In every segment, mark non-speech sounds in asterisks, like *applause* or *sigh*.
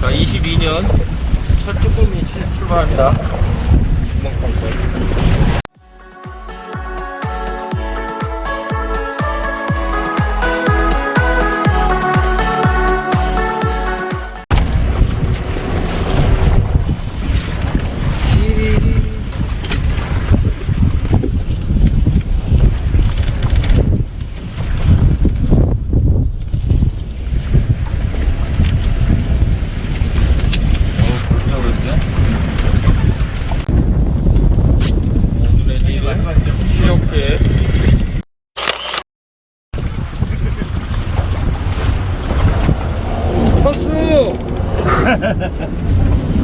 자, 22년 첫 쭈꾸미 출- 출발합니다. 구멍 첫수. *laughs*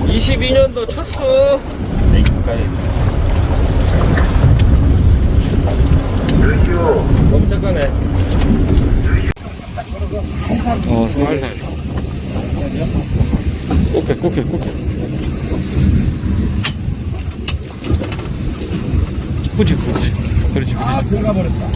22년도 첫수. 멈짝가네 어 살살 꽃게 꽃게 꽃게. 그렇지. 그렇지 그렇지. 아, 들어가 버렸다.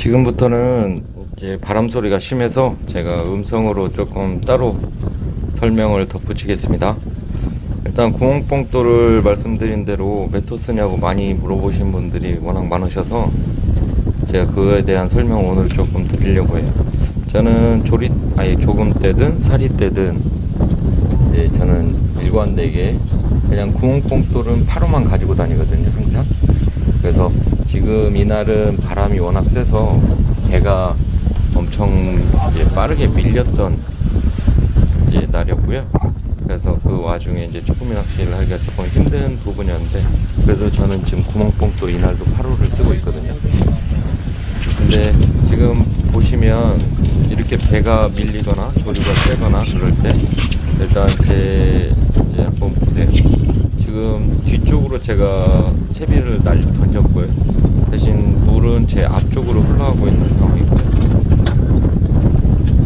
지금부터는 이제 바람 소리가 심해서 제가 음성으로 조금 따로 설명을 덧붙이겠습니다. 일단 구멍뽕돌을 말씀드린 대로 몇호 쓰냐고 많이 물어보신 분들이 워낙 많으셔서 제가 그거에 대한 설명 오늘 조금 드리려고 해요. 저는 조리 아니 조금 떼든 살이 떼든 이제 저는 일관되게 그냥 구멍뽕돌은 파로만 가지고 다니거든요 항상. 그래서 지금 이날은 바람이 워낙 세서 배가 엄청 이제 빠르게 밀렸던 이제 날이었고요. 그래서 그 와중에 이제 쭈꾸미 낚시를 하기가 조금 힘든 부분이었는데 그래도 저는 지금 구멍뽕돌 이날도 8호를 쓰고 있거든요. 근데 지금 보시면 이렇게 배가 밀리거나 조류가 세거나 그럴 때 일단 제 이제 한번 보세요. 지금 뒤쪽으로 제가 채비를 날 던졌고요. 대신 물은 제 앞쪽으로 흘러가고 있는 상황이고요.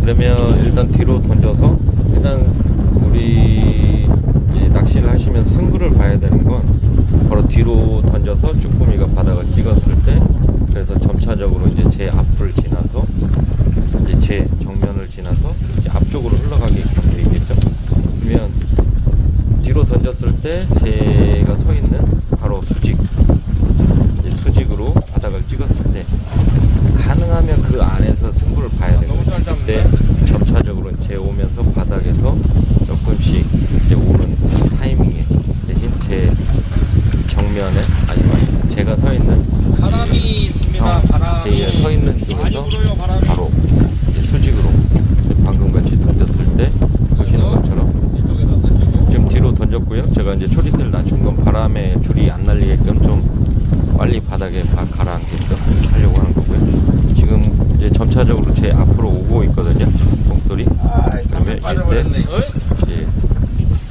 그러면 일단 뒤로 던져서 일단 우리 낚시를 하시면 승부를 봐야 되는 건 바로 뒤로 던져서 쭈꾸미가 바닥을 찍었을 때 그래서 점차적으로 이제 제 앞을 지나서 이제 제 정면을 지나서 이제 앞쪽으로 흘러가게끔 되어 있겠죠. 그러면 뒤로 던졌을 때 제가 서 있는 바로 수직 수직으로 바닥을 찍었을 때 가능하면 그 안에서 승부를 봐야 되거든요. 그때 점차적으로 제 오면서 바닥에서 조금씩 이제 오는 타이밍에 대신 제 정면에 아니면 제가 서 있는 바람이 있습니다. 상, 바람이 제 서 있는 쪽에서. 바로 수직으로 이제 방금 같이 던졌을 때 보시는 것처럼 이쪽에다 던지고 지금 뒤로 던졌고요. 제가 이제 초리대를 낮춘 건 바람에 줄이 안 날리게끔 좀 빨리 바닥에 가- 가라앉게끔 하려고 하는 거고요. 지금 이제 점차적으로 제 앞으로 오고 있거든요. 봉돌이. 아, 그러면 빠져버렸네. 이때 이제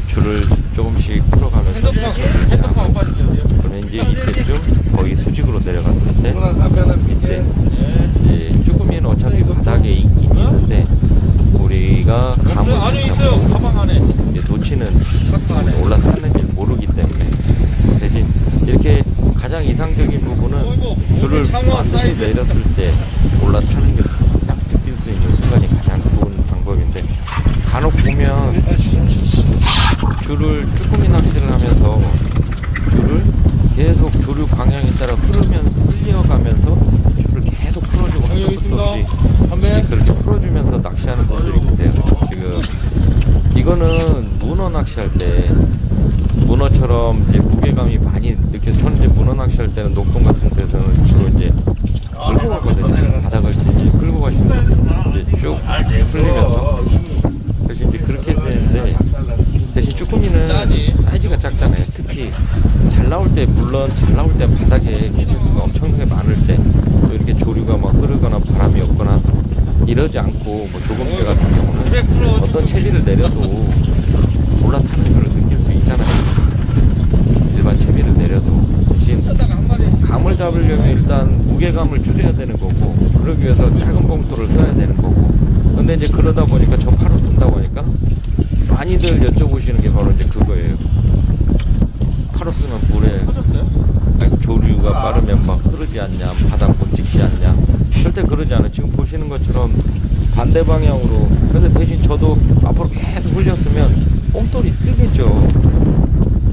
줄을 조금씩 풀어가면서 천천히 이제 하고. 그러면 이제 이때쯤 거의 수직으로 내려갔을 때 이때 예. 이제 쭈꾸미는 어차피 바닥에 있긴 있는데 우리가 감을. 잡고 놓치는. 올라탔는지 모르기 때문에 대신 이렇게 가장 이상적인 부분은 줄을 반드시. 내렸을 때 올라타는 게딱 느낄 수 있는 순간이 가장 좋은 방법인데 간혹 보면 줄을 쭈꾸미 낚시를 하면서 줄을 계속 조류 방향에 따라 흐르면서 흘려가면서 줄을 계속 풀어주고 한도 끝도 없이 그렇게 풀어주면서 낚시하는 분들이 계세요. 지금 이거는 문어 낚시할 때 문어처럼 이제 무게감이 많이 느껴져. 저는 이제 문어 낚시할 때는 녹동 같은 데서는 주로 이제 끌고 가거든요. 바닥을 질질 끌고 가시면 이제 쭉 풀리면서 그래서 이제 그렇게 되는데 대신 쭈꾸미는. 사이즈가 작잖아요. 특히 잘 나올 때 물론 잘 나올 때 바닥에 개체수가 엄청나게 많을 때 또 이렇게 조류가 막 흐르거나 바람이 없거나 이러지 않고 뭐 조금 때 같은 경우는 어떤 채비를 내려도 올라타는 걸 느낄 수 있잖아요. 일반 채비를 내려도. 대신 감을 잡으려면 일단 무게감을 줄여야 되는 거고 그러기 위해서 작은 봉돌을 써야 되는 거고. 근데 이제 그러다 보니까 저 팔을 쓴다 보니까 많이들 여쭤보시는 게 바로 이제 그거예요. 팔을 쓰면 물에 조류가 빠르면 막 흐르지 않냐 바닥 못 찍지 않냐. 절대 그러지 않아요. 지금 보시는 것처럼 반대 방향으로. 근데 대신 저도 앞으로 계속 흘렸으면 뽕돌이 뜨겠죠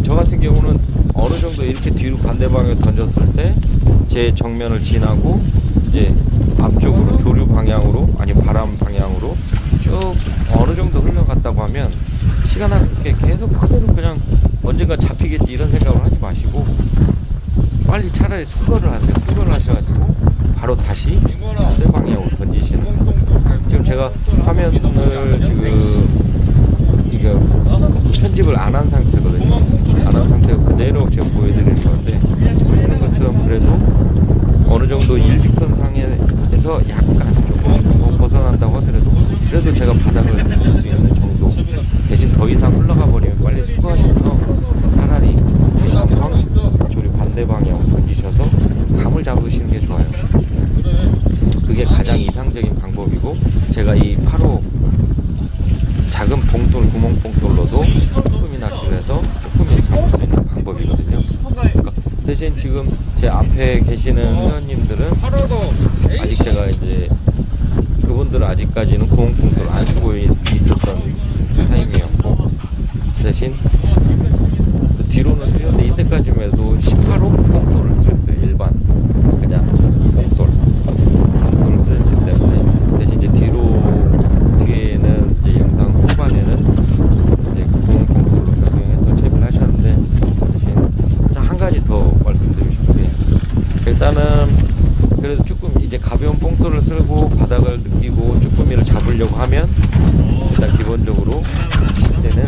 저 같은 경우는 어느 정도 이렇게 뒤로 반대 방향에 던졌을 때 제 정면을 지나고 이제 앞쪽으로 조류 방향으로 아니 바람 방향으로 쭉 어느 정도 흘러갔다고 하면 시간 할게 계속 그대로 그냥 언젠가 잡히겠지 이런 생각을 하지 마시고 빨리 차라리 수거를 하세요. 수거를 하셔가지고 바로 다시 반대 방향으로 던지시는. 지금 제가 화면을 지금 이게 편집을 안 한 상태거든요. 안 한 상태고 그대로 지금 보여드리는 건데 보시는 것처럼 그래도 어느 정도 일직선 상에서 약간 조금 뭐 벗어난다고 하더라도 그래도 제가 바닥을 느낄 수 있는 정도 대신 더 이상 흘러가 버리면 빨리 수거하셔서 차라리 다시 한번 조리 반대 방향으로 던지셔서 감을 잡으시는 게 좋아요. 그게 가장 이상적인 방법이고 제가 이 8호 작은 봉돌 구멍 봉돌로도 쭈꾸미 낚시를 해서 쭈꾸미를 잡을 수 있는 방법이거든요. 그러니까 대신 지금 제 앞에 계시는 회원님들은 아직 제가 이제 그분들은 아직까지는 구멍 봉돌을 안 쓰고 있- 있었던 타임이었고 대신 그 뒤로는 쓰셨는데 이때까지만 해도 18호 봉돌을 쓰셨어요 일반 그냥 봉돌 봉돌을 쓰셨기 때문에 대신 이제 뒤로 뒤에는 이제 영상 후반에는 이제 구멍 봉돌로 변경해서 채비를 하셨는데 대신 자, 한 가지 더 말씀드리고 싶은 게 일단은 그래도 조금 이제 가벼운 봉돌을 쓸고 바닥을 느끼고 쭈꾸미를 잡으려고 하면 일단 기본적으로 낚싯대는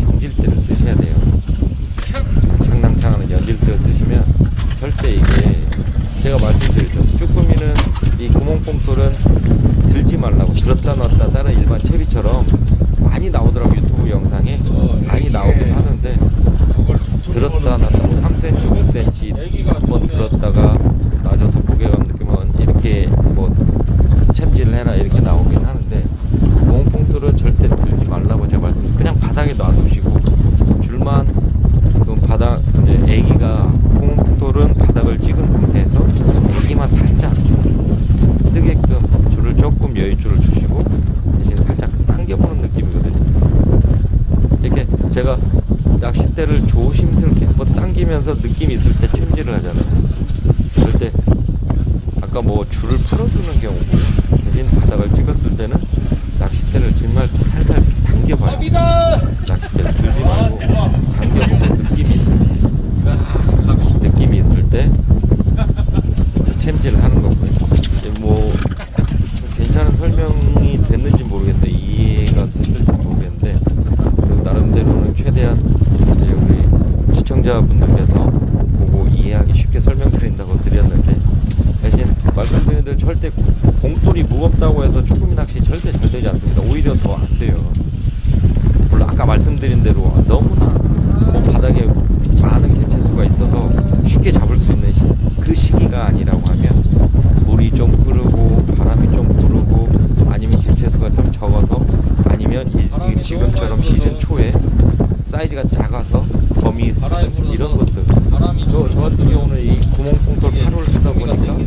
경질대를 쓰셔야 돼요. 낭창낭창하는 연질대를 쓰시면 절대 이게 제가 말씀드렸죠. 쭈꾸미는 이 구멍봉돌은 들지 말라고 들었다 놨다 다른 일반 채비처럼 많이 나오더라고 유튜브 영상에 많이 나오긴 하는데 들었다 놨다 뭐 3cm, 5cm 한번 들었다가 놔줘서 무게감 느끼면 이렇게 뭐 챔질을 해라 이렇게 나오긴 하는데 구멍봉돌은 절대 들지 말라고 제가 말씀드린 그냥 바닥에 놔두시고 줄만 그럼 바닥 이제 애기가 구멍봉돌은 바닥을 찍은 상태에서 애기만 살짝 뜨게끔 줄을 조금 여유줄을 주시고 대신 살짝 당겨보는 느낌이거든요. 이렇게 제가 낚싯대를 조심스럽게 한번 당기면서 느낌 있을 때 챔질을 하잖아요. 그럴 때 아까 뭐 줄을 풀어주는 경우고요. 대신 바닥을 찍었을 때는 낚싯대를 정말 살살 당겨봐요. 낚싯대를 들지 말고 당겨보고 느낌이 있을 때 느낌이 있을 때 챔질을 하는 거고요. 뭐 괜찮은 설명이 됐는지 모르겠어요. 이해가 됐을지 모르겠는데 나름대로는 최대한 이제 우리 시청자분들께서 보고 이해하기 쉽게 설명드린다고 드렸는데 대신 말씀드린 대로 절대 구- 봉돌이 무겁다고 해서 쭈꾸미 낚시 절대 잘 되지 않습니다. 오히려 더 안 돼요. 물론 아까 말씀드린 대로 너무나 뭐 바닥에 많은 개체수가 있어서 쉽게 잡을 수 있는 시, 그 시기가 아니라고 하면 물이 좀 흐르고 바람이 좀 부르고 아니면 개체수가 좀 적어서 아니면 이, 이 지금처럼 시즌 초에 사이즈가 작아서 거미 수준 이런 것들 저, 저 같은 경우는 이 구멍봉돌 8호를 쓰다 보니까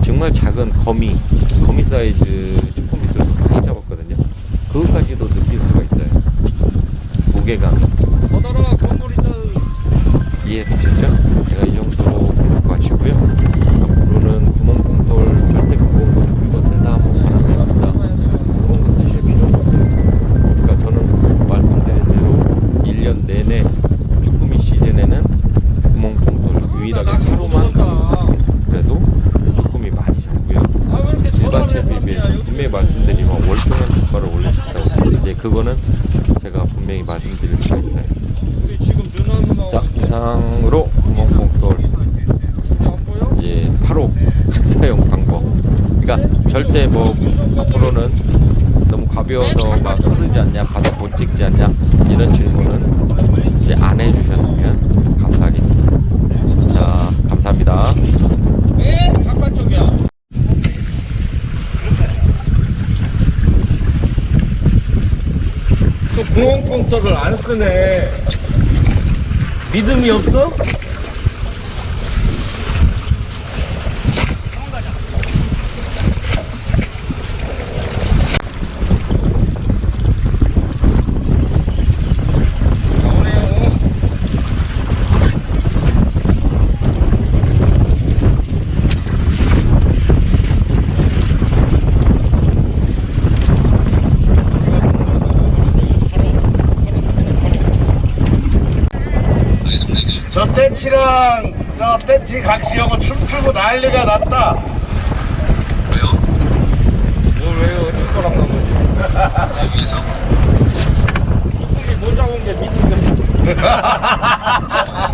정말 작은 거미, 거미 사이즈 쭈꾸미들 많이 잡았거든요. 그것까지도 느낄 수가 있어요. 무게감이. 건물이다 이해 되셨죠? 제가 이 정도로 생각 마치고요. 앞으로는 구멍봉돌 절대 무거운 거 유일하게 하루만. 그래도 쭈꾸미 많이 잡고요. 일반 채비에 비해서 분명히 말씀드리면 월등한 효과를 올릴 수 있다고 생각해요. 이제 그거는 제가 분명히 말씀드릴 수가 있어요. 누나 자 이상으로 구멍뽕돌? 이제 8호 *laughs* 사용 방법. 그러니까 절대 뭐 앞으로는 너무 가벼워서 막 흐르지 않냐, 바닥 못 찍지 않냐 이런 질문은 이제 안 해주셨으면 감사하겠습니다. 자 감사합니다. 네, 잠깐 쪽이야. 또 구멍뽕돌을 안 쓰네. 믿음이 없어? 나오네요. 저 떼치랑 저 떼치 각시하고 춤추고 난리가 났다. 뭘 왜요? 축구랑 나머지. 여기서? 조금이 못 잡은 게 미친 거지. *laughs*